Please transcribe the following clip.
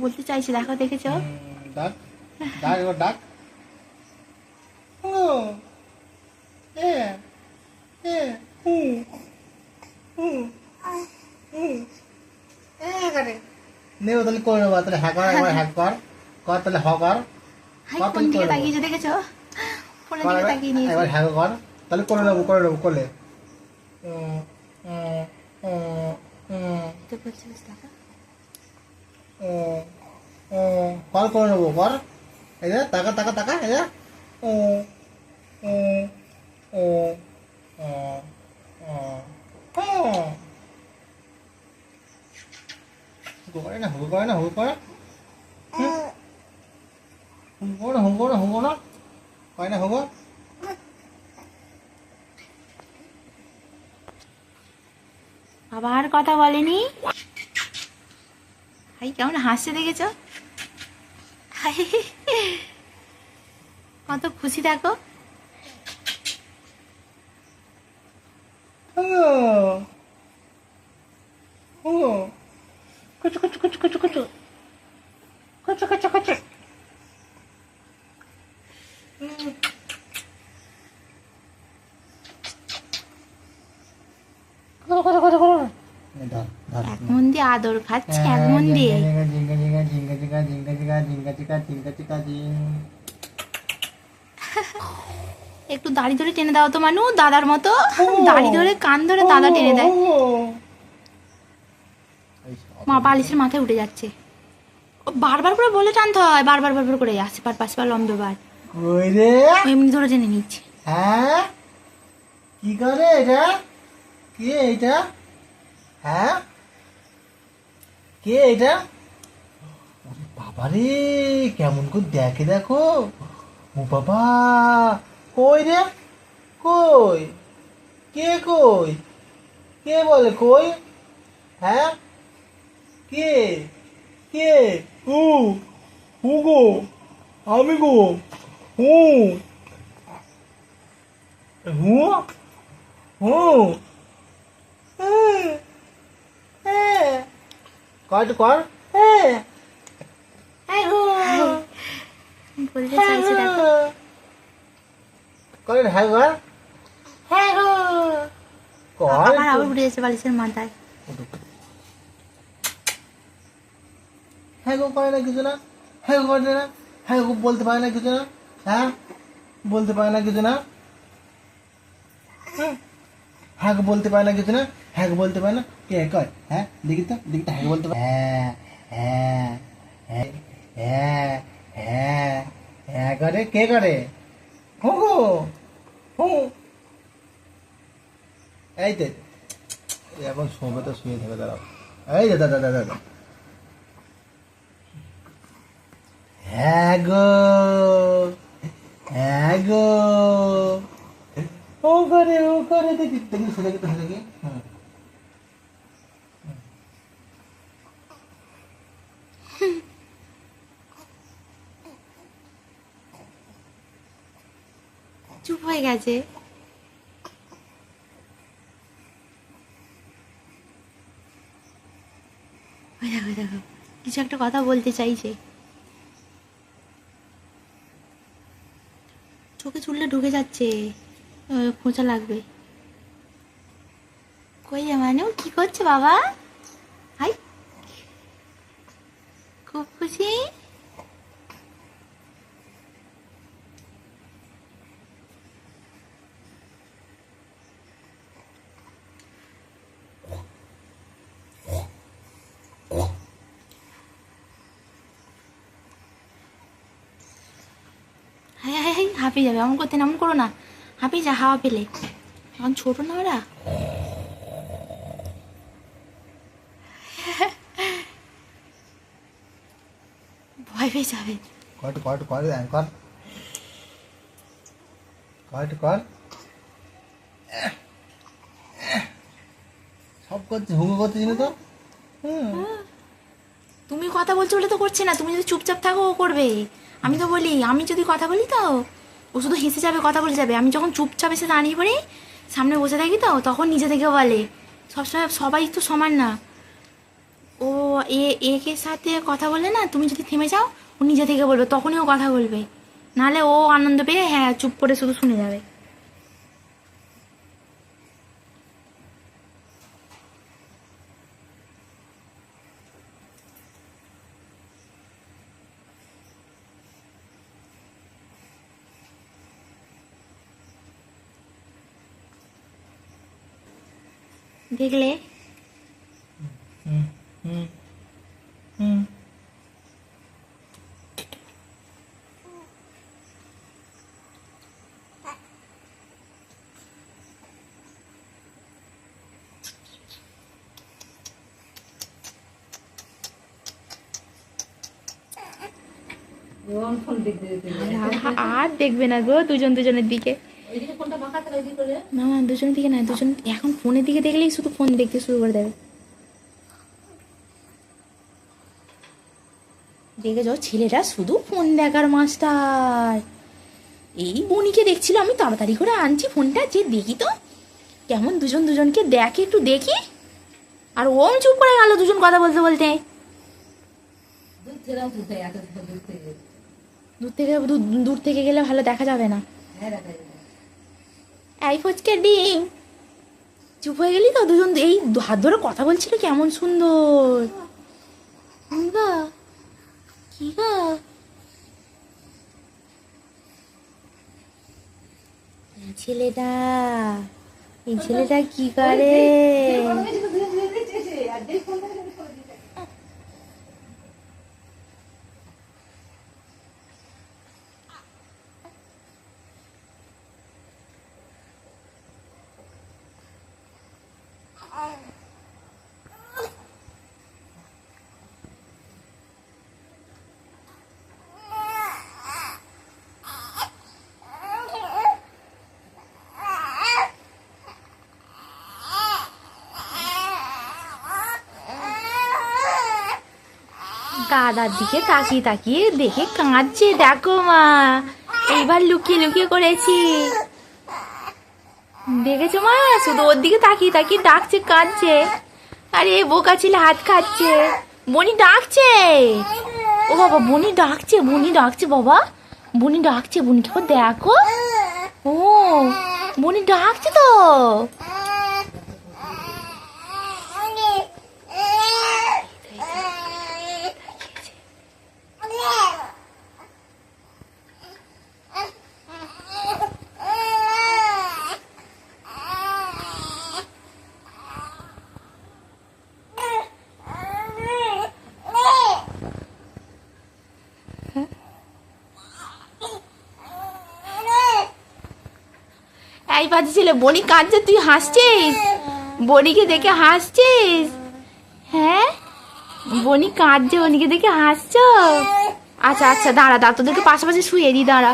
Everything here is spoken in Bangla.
বলতে চাইছি দেখো দেখেছ? ডাক। ডাক এবার ডাক। ও এ এ হু হু হু এ করে নেও তাহলে করে নেব তাহলে হ্যাঁ কর একবার হ্যাঁ কর। কর তাহলে হ কর। হাই কোন দিকে করব? তাকিয়েছো দেখেছ? ফোনের দিকে তাকিয়ে নিয়েছি। এবার হ্যাঁ কর তাহলে করে নেব করে নেব করলে। তো করছিস টাকা। কল করে নেব কর। এই যে টাকা টাকা টাকা এই যে। ও ও ও ও করে না হুল করে না হুল করে। হুল করে হুল করে হুল করে। করে না হুগো আবার কথা বলেনি? হাই কেমন হাসছে দেখেছ? কত খুশি হুগো হুগো কুচু কুচু কুচু কুচু কুচু। কুচু কুচু কুচু এক মন দিয়ে আদর খাচ্ছে এক মন দিয়ে একটু দাড়ি ধরে টেনে দাও তো মানু দাদার মতো দাড়ি ধরে কান ধরে দাদা টেনে দেয় মা বালিশের মাথায় উঠে যাচ্ছে বারবার করে বলে টানতে হয় বারবার বারবার করে আসে পার পাশে পার লম্বে বার এমনি ধরে টেনে নিচ্ছে হ্যাঁ কি করে এটা কে এটা হ্যাঁ কে এটা? বাবা রে কেমন করে দেখে দেখো। ও বাবা, কই রে? কই? কে কই? কে বলে কই? হ্যাঁ? কে? কে? ও ও গো? আমি গো? ও হু? হু? কর একটু কর বলতে চাইছে দেখো কর হ্যাঁ কর হ্যাঁ কর আবার আবার উঠে যাচ্ছে বালিশের মাথায় হ্যাঁ গো করে না কিছু না হ্যাঁ গো করে না হ্যাঁ গো বলতে পারে না কিছু না হ্যাঁ বলতে পারে না কিছু না হুম। হ্যাঁ গো বলতে পারে না কিছু না হ্যাঁ বলতে পারে না কে? কয় হ্যাঁ? দেখি তো দেখি তো হ্যাঁ বলতে পারে হ্যাঁ হ্যাঁ হ্যাঁ হ্যাঁ হ্যাঁ হ্যাঁ করে কে করে? হু গো হু, এই তো এখন শোবে তো শুয়ে থাকবে দাঁড়াও। এই দাদা দাদা দাদা হ্যাঁ গো হ্যাঁ গো। ও করে ও করে, দেখি দেখি, শুনে দেখি। চুপ হয়ে গেছে। কিছু একটা কথা বলতে চাইছে। চোখে চুললে ঢুকে যাচ্ছে খোঁচা লাগবে। কই মানে কি করছে বাবা? খুব খুশি? হ্যাঁ হ্যাঁ হ্যাঁ হাঁপিয়ে যাবে এমন করতে এমন করো না। হাঁপিয়ে যা হাওয়া পেলে। এখন ছোট না ওরা? ভয় পেয়ে যাবে। কর একটু কর কর হ্যাঁ, কর সব করছে হুঙ্গো করতে তো? হুম। তুমি কথা বলছো বলে তো করছে না তুমি যদি চুপচাপ থাকো ও করবে আমি তো বলি, আমি যদি কথা বলি তো, ও শুধু হেসে যাবে, কথা বলে যাবে। আমি যখন চুপচাপ এসে দাঁড়িয়ে পড়ি, সামনে বসে থাকি তো, তখন নিজে থেকে বলে। সবসময় সবাই তো সমান না। ও এ, একে সাথে কথা বলে না, তুমি যদি থেমে যাও, ও নিজে থেকে বলবে, তখনই ও কথা বলবে। নাহলে ও আনন্দ পেয়ে হ্যাঁ চুপ করে শুধু শুনে যাবে। দেখলে হুম হুম হুম রোহন ফোন দেখতে দেখতে যায়। আর- আর দেখবে না গো দুজন দুজনের দিকে না না দুজনের দিকে না দুজন এখন ফোনের দিকে দেখলেই শুধু ফোন দেখতে শুরু করে দেবে। দেখেছ ছেলেটা শুধু ফোন দেখার মাস্টার। এই বনিকে দেখছিল আমি তাড়াতাড়ি করে আনছি ফোনটা যে দেখি তো। কেমন দুজন দুজনকে দেখে একটু দেখি। আর ওম চুপ করে গেল দুজন কথা বলতে বলতে। দূর থেকে দূর থেকে গেলে ভালো দেখা যাবে না। হ্যাঁ দেখা যায় এই ফুচকে ডিম। চুপ হয়ে গেলি তো দুজন? এই হাত ধরে কথা বলছিল কেমন সুন্দর। কি গো? কি গো ছেলেটা এই ছেলেটা কি করে? দাদার দিকে তাকিয়ে তাকিয়ে দেখে কাঁদছে, দেখো মা, এইবার লুকিয়ে লুকিয়ে করেছি। দেখেছ মা? শুধু ওর দিকে তাকিয়ে তাকিয়ে ডাকছে, কাঁদছে। আরে, বোকা ছেলে, হাত খাচ্ছে। বনি ডাকছে? ও বাবা, বনি ডাকছে বনি ডাকছে বাবা। বনি ডাকছে বনিকে দেখো। ও, বনি ডাকছে তো? এই পাচ্ছি ছেলে বনি কাঁদছে, তুই হাসছিস? বনিকে দেখে হাসছিস? হ্যাঁ? বনি কাঁদছে, বনিকে দেখে হাসছ? আচ্ছা আচ্ছা দাঁড়া দাঁড়া, তোদেরকে পাশাপাশি শুয়ে দিই দাঁড়া।